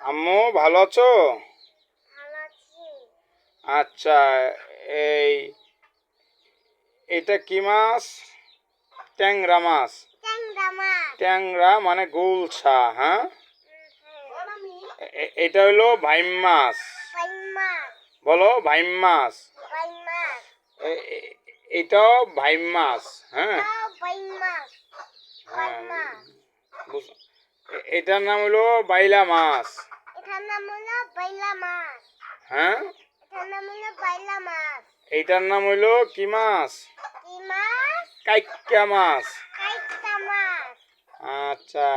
আম্মু ভালো আছো? আচ্ছা এই এটা কি মাছ? ট্যাংরা মাছ। ট্যাংরা মানে গুলছা হ্যাঁ? এটা হলো ভাইম মাছ। বলো ভাইম মাছ। এটাও ভাইম মাছ হ্যাঁ? হ্যাঁ, এটার নাম হলো বাইলা মাছ। এটার নাম হলো বাইলা মাছ হ্যাঁ? এটার নাম হলো বাইলা মাছ এইটার নাম হলো কি মাছ কি মাছ কাইকা মাছ কাইটা মাছ আচ্ছা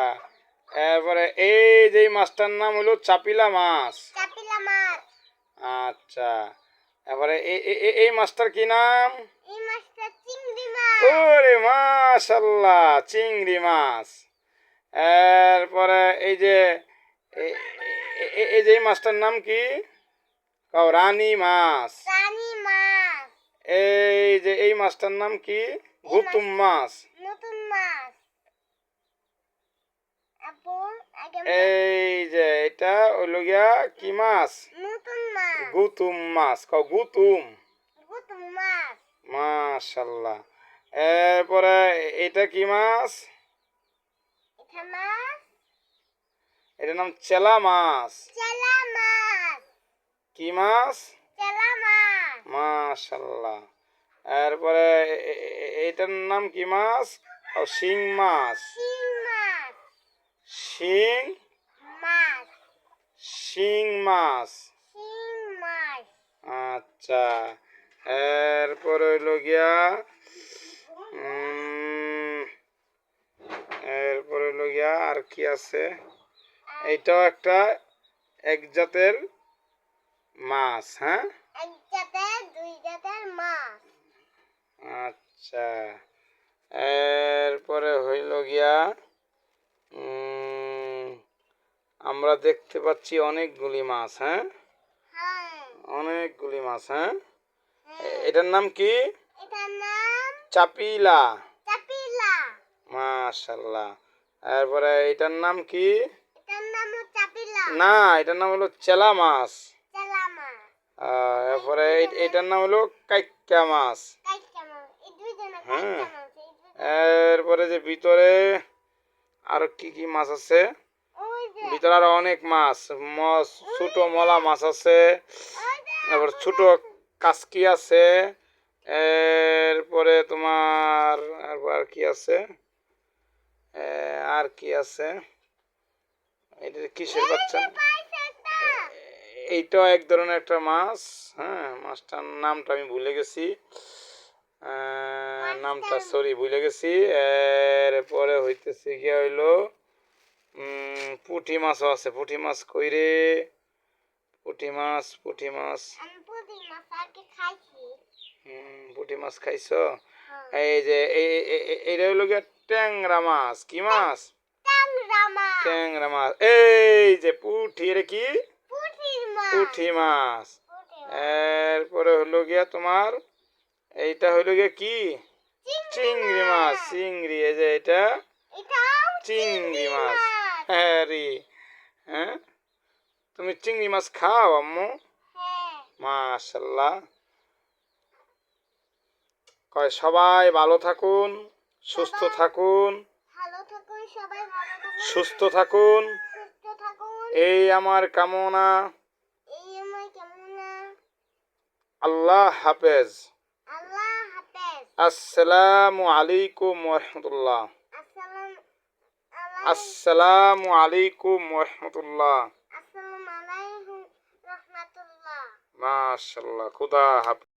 এরপরে এই যে মাছটার নাম হলো চাপিলা মাছ চাপিলা মাছ আচ্ছা এবারে এ- এ- এ- এই মাছটার কি নাম? এই মাছটা চিংড়ি মাছ ওরে মাশাল্লাহ চিংড়ি মাছ এরপরে এই যে এই যে মাছটার নাম কি? কও, রানী মাছ। রানী মাছ। এই যে এই মাছটার নাম কি? গুতুম মাছ নতুন মাছ। এই যে এটা হইল গিয়া কি মাছ? নতুন মাছ। গুতুম মাছ। কও গুতুম মাছ। মাশাল্লাহ। এরপরে এটা কি মাছ? এটা মাছ এটার নাম চেলা মাছ। চেলা মাছ। কি মাছ? চেলা মাছ। মাশাল্লাহ। এরপরে এটার নাম কি মাছ? ও শিং মাছ। শিং মাছ। শিং? মাছ। শিং মাছ। শিং মাছ। আচ্ছা। এরপরে হইল গিয়া উম, এরপরে হইল গিয়া আর কি আছে? এইটাও একটা এক জাতের মাছ হ্যাঁ? এক জাতের দুই জাতের মাছ। আচ্ছা। এরপরে হইল গিয়া আমরা দেখতে পাচ্ছি অনেকগুলি মাছ হ্যাঁ? হ্যাঁ। অনেকগুলি মাছ হ্যাঁ। এটার নাম কি? এটার নাম চাপিলা। চাপিলা। মাশাল্লাহ। এরপরে এটার নাম কি এটার নাম হলো চাপিলা না এটার নাম হলো চেলা মাছ। এই- এটার নাম হলো কাইকা মাছ। হ্যাঁ। এরপরে যে ভিতরে আরও কি কি মাছ আছে? ভিতরে আরও অনেক মাছ মাছ ছোট মলা মাছ আছে। তারপর ছোট কাসকি আছে। এরপরে তোমার আর কি আছে? আর কি আছে? এটা কিসের বাচ্চা? এইটাও এক ধরনের একটা মাছ হ্যাঁ মাছটার নামটা আমি ভুলে গেছি। নামটা সরি ভুলে গেছি। এরপরে হইতেছে গিয়া হইল পুঁটি মাছও আছে। পুঁটি মাছ কইরে পুঁটি মাছ পুঁটি মাছ। পুঁটি মাছ খাইছি। পুঁটি মাছ খাইছো? হ্যাঁ। এই যে এই- এই- এই- এইটা হইল গিয়া ট্যাংরা মাছ। কি মাছ? ট্যাংরা মাছ এই যে পুঁটি এটা কি পুঁটির মাছ এরপরে হলো গিয়া তোমার এইটা হইল গিয়া কি চিংড়ি মাছ চিংড়ি এই যে এটা চিংড়ি মাছ হ্যাঁ রে হ্যাঁ তুমি চিংড়ি মাছ খাও আম্মু মাশাল্লাহ কয় সবাই ভালো থাকুন সুস্থ থাকুন সুস্থ থাকুন। এই আমার কামনা। আল্লাহ হাফেজ। আসসালামু আলাইকুম রহমতুল্লাহ আসসালামু আলাইকুম রহমাতুল্লাহ। মাশাল্লাহ খুদা হাফেজ।